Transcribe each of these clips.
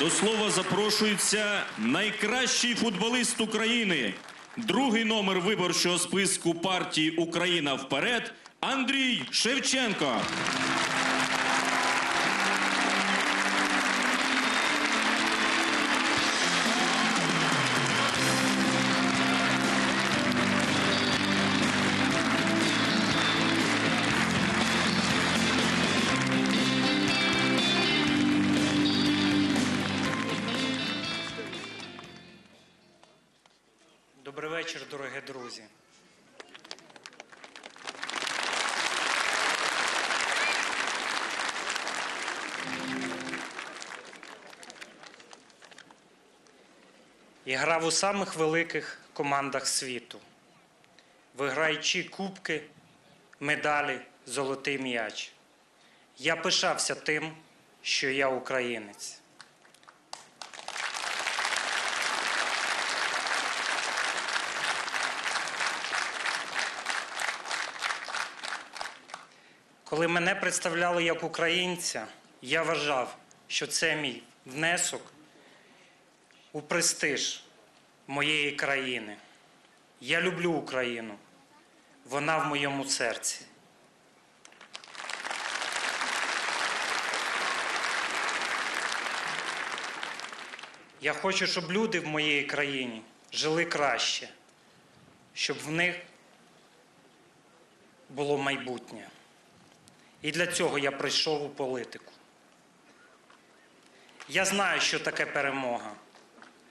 До слова запрошується найкращий футболіст України. Другий номер виборчого списку партії Україна вперед Андрій Шевченко. Добрий вечір, дорогі друзі. Я грав у самих великих командах світу, виграючи кубки, медалі, золотий м'яч. Я пишався тим, що я українець. Коли мене представляли як українця, я вважав, що це мій внесок у престиж моєї країни. Я люблю Україну. Вона в моєму серці. Я хочу, щоб люди в моїй країні жили краще, щоб в них було майбутнє. І для цього я прийшов у політику. Я знаю, що таке перемога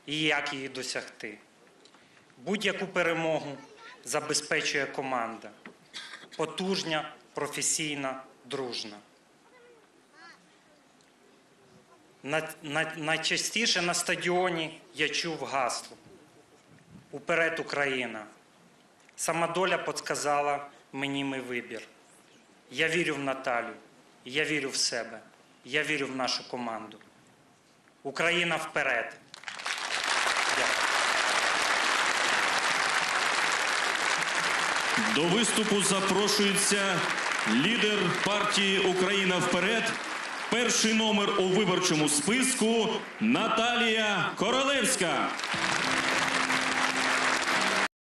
і як її досягти. Будь-яку перемогу забезпечує команда. Потужня, професійна, дружна. На- на- Найчастіше на стадіоні я чув гасло Уперед Україна. Сама доля подсказала мені мій вибір. Я вірю в Наталю, я вірю в себе, я вірю в нашу команду. Україна вперед. До виступу запрошується лідер партії Україна вперед. Перший номер у виборчому списку Наталія Королевська.